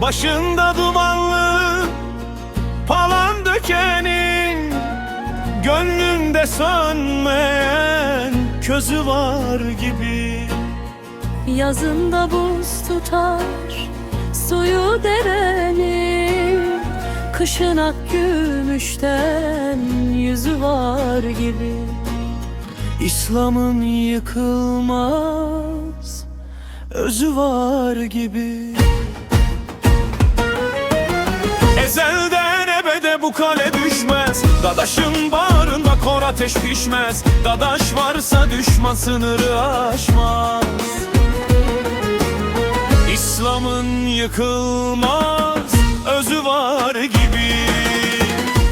Başında dumanlı palan dökenin Gönlünde sönmeyen közü var gibi. Yazında buz tutar suyu derenin Kışın ak gümüşten yüzü var gibi. İslam'ın yıkılmaz özü var gibi Ezelden ebede bu kale düşmez. Dadaşın bağrında kor ateş pişmez. Dadaş varsa düşman sınırı aşmaz. İslam'ın yıkılmaz özü var gibi.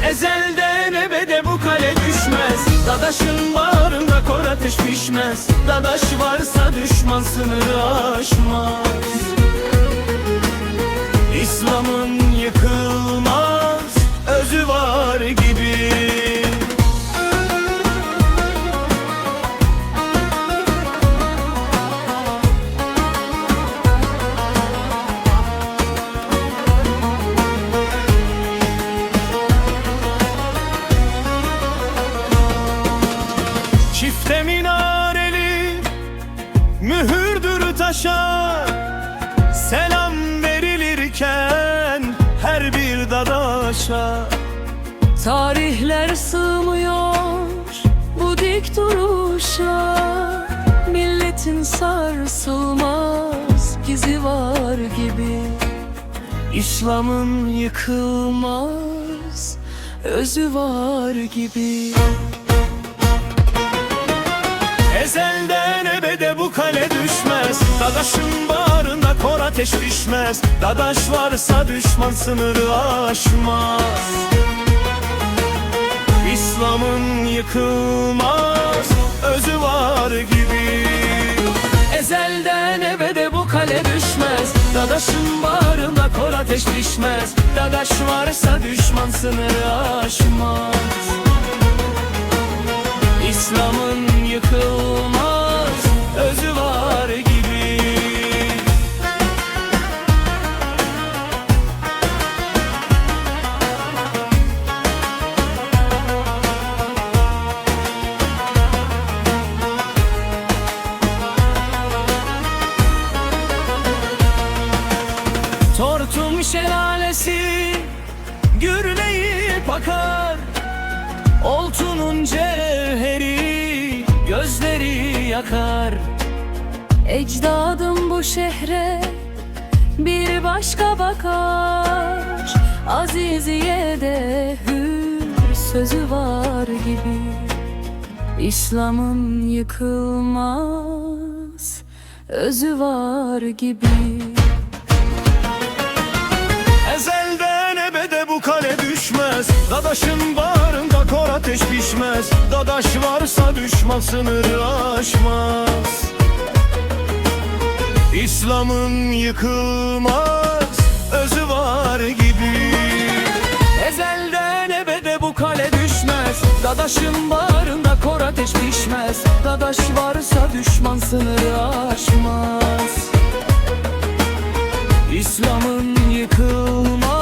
Ezelden ebede bu kale düşmez. Dadaşın bağrında kor ateş pişmez. Dadaş varsa düşman sınırı aşmaz. İslam'ın özü var gibi. Çifte minareli mühürdür taşa. Selam verilirken her bir dadaşa Tarihler sığmıyor bu dik duruşa. Milletin sarsılmaz gizi var gibi. İslam'ın Yıkılmaz özü var gibi. Ezelden ebede bu kale düşmez. Dadaşın bağrında kor ateş düşmez. Dadaş varsa düşman sınırı aşmaz İslam'ın yıkılmaz özü var gibi. Ezelden ebede bu kale düşmez. Dadaşın bağrında kor ateş düşmez. Dadaş varsa düşman sınırı aşmaz şelalesi gürleyip akar Oltunun cevheri gözleri yakar. Ecdadım bu şehre bir başka bakar. Aziziye'de hür sözü var gibi. İslam'ın yıkılmaz özü var gibi Dadaşın bağrında kor ateş pişmez. Dadaş varsa düşman sınırı aşmaz. İslam'ın yıkılmaz özü var gibi. Ezelden ebede bu kale düşmez. Dadaşın bağrında kor ateş pişmez. Dadaş varsa düşman sınırı aşmaz. İslam'ın yıkılmaz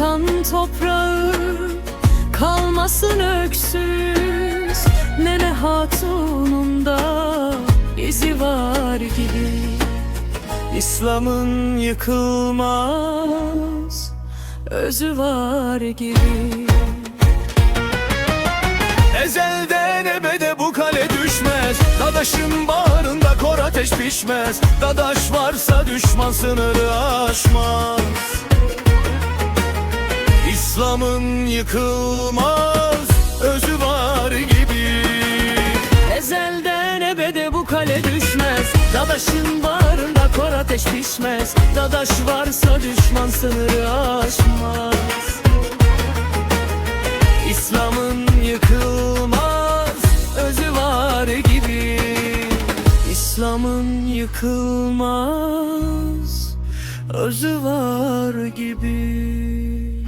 vatan toprağı kalmasın öksüz. Nene hatununda izi var gibi. İslam'ın yıkılmaz Özü var gibi. Ezelden ebede bu kale düşmez. Dadaşın bağrında kor ateş pişmez. Dadaş varsa düşman sınırı aşmaz İslam'ın yıkılmaz özü var gibi. Ezelden ebede bu kale düşmez. Dadaşın bağrında kor ateş pişmez. Dadaş varsa düşman sınırı aşmaz. İslam'ın yıkılmaz özü var gibi. İslam'ın yıkılmaz özü var gibi